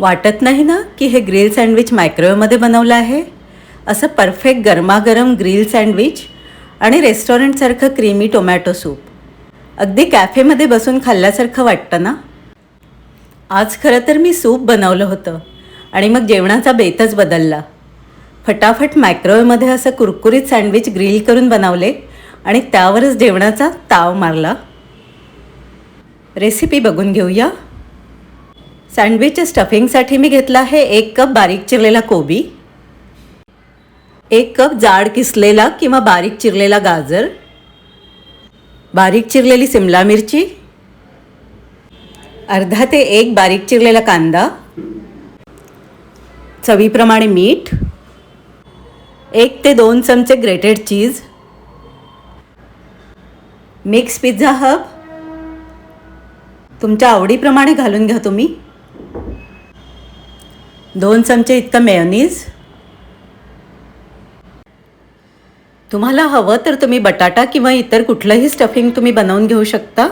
वाटत नाही ना की हे ग्रिल सँडविच मायक्रोवेवमध्ये बनवलं आहे? असं परफेक्ट गरमागरम ग्रिल सँडविच आणि रेस्टॉरंटसारखं क्रीमी टोमॅटो सूप. अगदी कॅफेमध्ये बसून खाल्ल्यासारखं वाटतं ना? आज खरं तर मी सूप बनवलं होतं आणि मग जेवणाचा बेतच बदलला. फटाफट मायक्रोवेवमध्ये असं कुरकुरीत सँडविच ग्रिल करून बनवले आणि त्यावरच जेवणाचा ताव मारला. रेसिपी बघून घेऊया. सँडविचच्या स्टफिंगसाठी मी घेतला आहे एक कप बारीक चिरलेला कोबी एक कप जाड किसलेला किंवा बारीक चिरलेला गाजर बारीक चिरलेली सिमला मिरची अर्धा ते एक बारीक चिरलेला कांदा चवीप्रमाणे मीठ एक ते दोन चमचे grated cheese mix pizza herb तुमच्या आवडीप्रमाणे घालून घ्या तुम्ही. दोन चमचे इतकं मेयोनीज. तुम्हाला हवं तर तुम्ही बटाटा किंवा इतर कुठलंही स्टफिंग तुम्ही बनवून घेऊ शकता.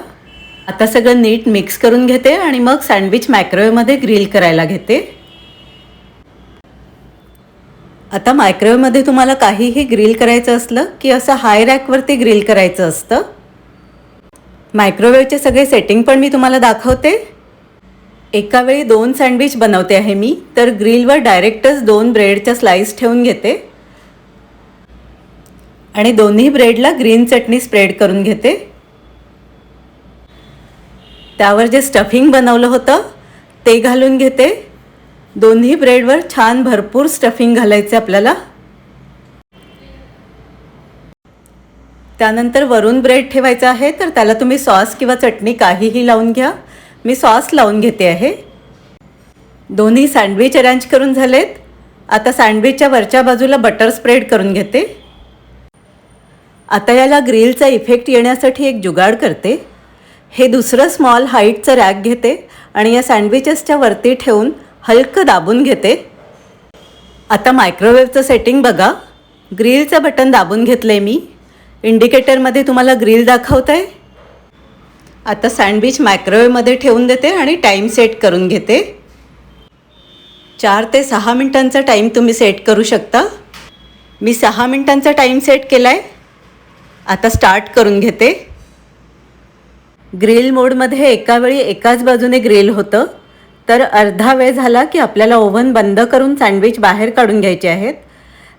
आता सगळं नीट मिक्स करून घेते आणि मग सँडविच मायक्रोवेवमध्ये ग्रिल करायला घेते. आता मायक्रोवेवमध्ये तुम्हाला काहीही ग्रिल करायचं असलं की असं हाय रॅकवरती ग्रिल करायचं असतं. मायक्रोवेवचे सगळे सेटिंग पण मी तुम्हाला दाखवते. एका वेळी दोन सँडविच बनवते आहे मी तर ग्रिलवर डायरेक्टच दोन ब्रेडच्या स्लाईस ठेवून घेते. आणि दोन्ही ब्रेडला ग्रीन चटणी स्प्रेड करून घेते. त्यावर जे स्टफिंग बनवलं होतं ते घालून घेते. दोन्ही ब्रेडवर छान भरपूर स्टफिंग घालायचे आपल्याला. त्यानंतर वरून ब्रेड ठेवायचा आहे तर त्याला तुम्ही सॉस किंवा चटणी काहीही लावून घ्या. मी सॉस लावून घेते आहे. दोन्ही सँडविच अरेंज करून झालेत. आता सँडविचच्या वरच्या बाजूला बटर स्प्रेड करून घेते. आता याला ग्रिलचा इफेक्ट येण्यासाठी एक जुगाड करते. हे दुसरं स्मॉल हाईटचं रॅक घेते आणि या सँडविचेसच्या वरती ठेवून हलकं दाबून घेते. आता मायक्रोवेव्हचं सेटिंग बघा. ग्रिलचं बटन दाबून घेतलं आहे मी. इंडिकेटरमध्ये तुम्हाला ग्रिल दाखवत आहे आता सँडविच मायक्रोवेवमध्ये ठेवून देते आणि टाईम सेट करून घेते. चार ते सहा मिनटांचा टाईम तुम्ही सेट करू शकता. मी सहा मिनटांचा टाईम सेट केला आहे आता स्टार्ट करून घेते. ग्रिल मोडमध्ये एका वेळी एकाच बाजूने ग्रिल होतं. तर अर्धा वेळ झाला की आपल्याला ओव्हन बंद करून सँडविच बाहेर काढून घ्यायचे आहेत.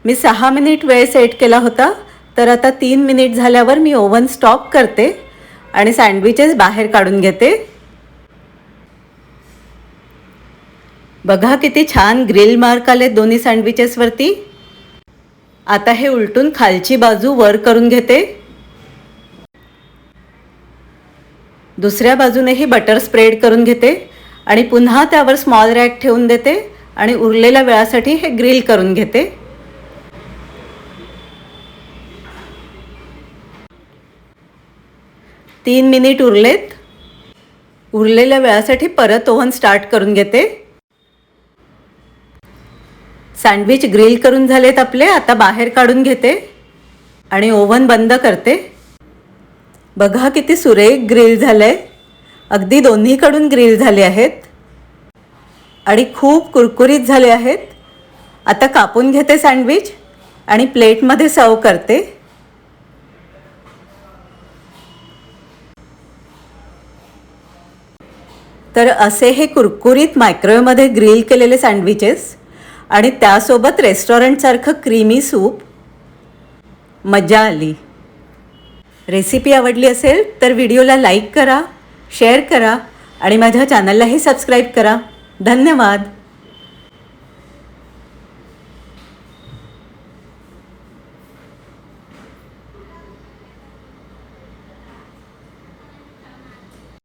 मी सहा मिनिट वेळ सेट केला होता. तर आता तीन मिनिट झाल्यावर मी ओव्हन स्टॉप करते. आणि सँडविचेस बाहेर काढून घेते. बघा किती छान ग्रिल मार्क आले दोन्ही सँडविचेसवरती आता हे उलटून खालची बाजू वर करून घेते. दुसऱ्या बाजूनेही बटर स्प्रेड करून घेते आणि पुन्हा त्यावर स्मॉल रॅक ठेवून देते आणि उरलेल्या वेळासाठी हे ग्रिल करून घेते. तीन मिनिट उरलेत. उरलेल्या वेळासाठी परत ओव्हन स्टार्ट करून घेते. सँडविच ग्रिल करून झालेत आपले आता बाहेर काढून घेते आणि ओव्हन बंद करते. बघा किती सुरेख ग्रिल झालं आहे अगदी दोन्हीकडून ग्रिल झाले आहेत. आणि खूप कुरकुरीत झाले आहेत. आता कापून घेते सँडविच आणि प्लेटमध्ये सर्व करते. तर असे हे कुरकुरीत मायक्रोवेवमध्ये ग्रिल केलेले सँडविचेस आणि त्यासोबत रेस्टॉरंटसारखं क्रीमी सूप मजा आली. रेसिपी आवडली असेल तर व्हिडिओला लाईक करा शेअर करा आणि माझ्या चॅनललाही सबस्क्राईब करा. धन्यवाद.